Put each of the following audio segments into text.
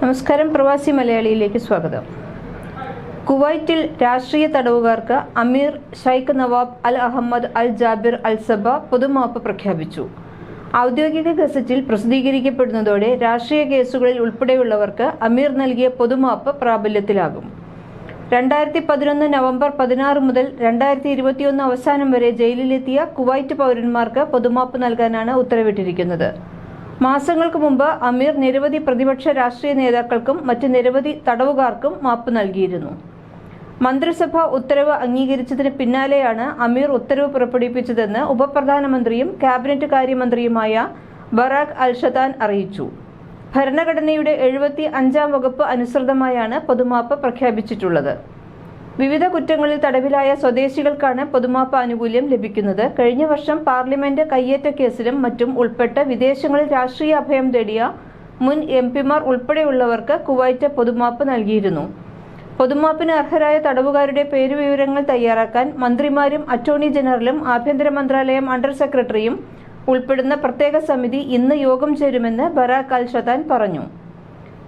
നമസ്കാരം പ്രവാസി മലയാളിയിലേക്ക് സ്വാഗതം. കുവൈറ്റിൽ രാഷ്ട്രീയ തടവുകാർക്ക് അമീർ ഷൈഖ് നവാബ് അൽ അഹമ്മദ് അൽ ജാബിർ അൽ സബ പൊതുമാപ്പ് പ്രഖ്യാപിച്ചു. ഔദ്യോഗിക ഗസറ്റിൽ പ്രസിദ്ധീകരിക്കപ്പെടുന്നതോടെ രാഷ്ട്രീയ കേസുകളിൽ ഉൾപ്പെടെയുള്ളവർക്ക് അമീർ നൽകിയ പൊതുമാപ്പ് പ്രാബല്യത്തിലാകും. രണ്ടായിരത്തി പതിനൊന്ന് നവംബർ പതിനാറ് മുതൽ രണ്ടായിരത്തി ഇരുപത്തിയൊന്ന് അവസാനം വരെ ജയിലിലെത്തിയ കുവൈറ്റ് പൗരന്മാർക്ക് പൊതുമാപ്പ് നൽകാനാണ് ഉത്തരവിട്ടിരിക്കുന്നത്. മാസങ്ങൾക്ക് മുമ്പ് അമീർ നിരവധി പ്രതിപക്ഷ രാഷ്ട്രീയ നേതാക്കൾക്കും മറ്റ് നിരവധി തടവുകാർക്കും മാപ്പ് നൽകിയിരുന്നു. മന്ത്രിസഭ ഉത്തരവ് അംഗീകരിച്ചതിന് പിന്നാലെയാണ് അമീർ ഉത്തരവ് പുറപ്പെടുവിപ്പിച്ചതെന്ന് ഉപപ്രധാനമന്ത്രിയും ക്യാബിനറ്റ് കാര്യമന്ത്രിയുമായ ബറാഖ് അൽഷദാൻ അറിയിച്ചു. ഭരണഘടനയുടെ എഴുപത്തി അഞ്ചാം വകുപ്പ് അനുസൃതമായാണ് പൊതുമാപ്പ് പ്രഖ്യാപിച്ചിട്ടുള്ളത്. വിവിധ കുറ്റങ്ങളിൽ തടവിലായ സ്വദേശികൾക്കാണ് പൊതുമാപ്പ് ആനുകൂല്യം ലഭിക്കുന്നത്. കഴിഞ്ഞ വർഷം പാർലമെന്റ് കയ്യേറ്റ കേസിലും മറ്റും ഉൾപ്പെട്ട വിദേശങ്ങളിൽ രാഷ്ട്രീയ അഭയം തേടിയ മുൻ എം പിമാർ ഉൾപ്പെടെയുള്ളവർക്ക് കുവൈറ്റ് പൊതുമാപ്പ് നൽകിയിരുന്നു. പൊതുമാപ്പിന് അർഹരായ തടവുകാരുടെ പേരുവിവരങ്ങൾ തയ്യാറാക്കാൻ മന്ത്രിമാരും അറ്റോർണി ജനറലും ആഭ്യന്തര മന്ത്രാലയം അണ്ടർ സെക്രട്ടറിയും ഉൾപ്പെടുന്ന പ്രത്യേക സമിതി ഇന്ന് യോഗം ചേരുമെന്ന് ബറാഖ് അൽ ഷതാൻ പറഞ്ഞു.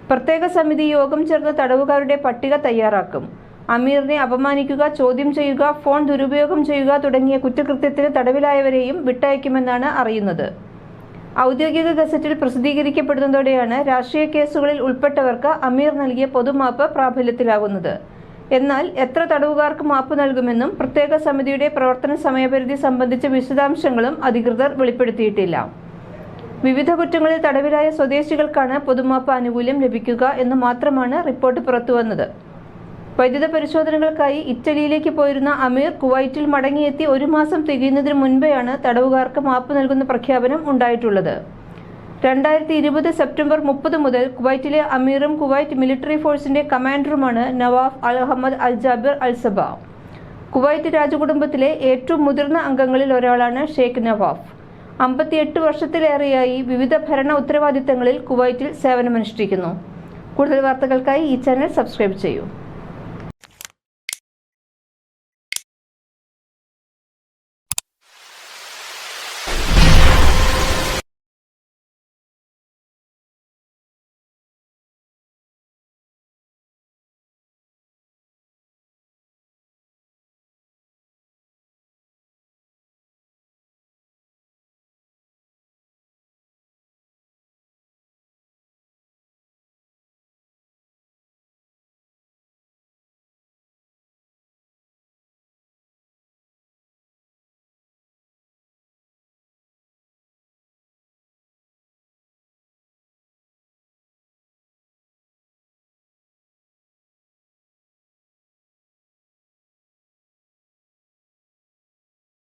പ്രത്യേക സമിതി യോഗം ചേർന്ന് തടവുകാരുടെ പട്ടിക തയ്യാറാക്കും. അമീറിനെ അപമാനിക്കുക ചോദ്യം ചെയ്യുക ഫോൺ ദുരുപയോഗം ചെയ്യുക തുടങ്ങിയ കുറ്റകൃത്യത്തിന് തടവിലായവരെയും വിട്ടയക്കുമെന്നാണ് അറിയുന്നത്. ഔദ്യോഗിക ഗസറ്റിൽ പ്രസിദ്ധീകരിക്കപ്പെടുന്നതോടെയാണ് രാഷ്ട്രീയ കേസുകളിൽ ഉൾപ്പെട്ടവർക്ക് അമീർ നൽകിയ പൊതുമാപ്പ് പ്രാബല്യത്തിലാകുന്നത്. എന്നാൽ എത്ര തടവുകാർക്ക് മാപ്പ് നൽകുമെന്നും പ്രത്യേക സമിതിയുടെ പ്രവർത്തന സമയപരിധി സംബന്ധിച്ച വിശദാംശങ്ങളും അധികൃതർ വെളിപ്പെടുത്തിയിട്ടില്ല. വിവിധ കുറ്റങ്ങളിൽ തടവിലായ സ്വദേശികൾക്കാണ് പൊതുമാപ്പ് ആനുകൂല്യം ലഭിക്കുക എന്ന് മാത്രമാണ് റിപ്പോർട്ട് പുറത്തുവന്നത്. വൈദ്യുത പരിശോധനകൾക്കായി ഇറ്റലിയിലേക്ക് പോയിരുന്ന അമീർ കുവൈറ്റിൽ മടങ്ങിയെത്തി ഒരു മാസം തികയുന്നതിന് മുൻപെയാണ് തടവുകാർക്ക് മാപ്പ് നൽകുന്ന പ്രഖ്യാപനം ഉണ്ടായിട്ടുള്ളത്. രണ്ടായിരത്തി ഇരുപത് സെപ്റ്റംബർ മുപ്പത് മുതൽ കുവൈറ്റിലെ അമീറും കുവൈറ്റ് മിലിറ്ററി ഫോഴ്സിന്റെ കമാൻഡറുമാണ് Nawaf al Ahmad al Jaber al Sabah. Kuwait രാജകുടുംബത്തിലെ ഏറ്റവും മുതിർന്ന അംഗങ്ങളിൽ ഒരാളാണ് ഷെയ്ഖ് നവാഫ്. അമ്പത്തിയെട്ട് വർഷത്തിലേറെയായി വിവിധ ഭരണ ഉത്തരവാദിത്തങ്ങളിൽ കുവൈറ്റിൽ സേവനമനുഷ്ഠിക്കുന്നു. കൂടുതൽ വാർത്തകൾക്കായി ഈ ചാനൽ സബ്സ്ക്രൈബ് ചെയ്യൂ.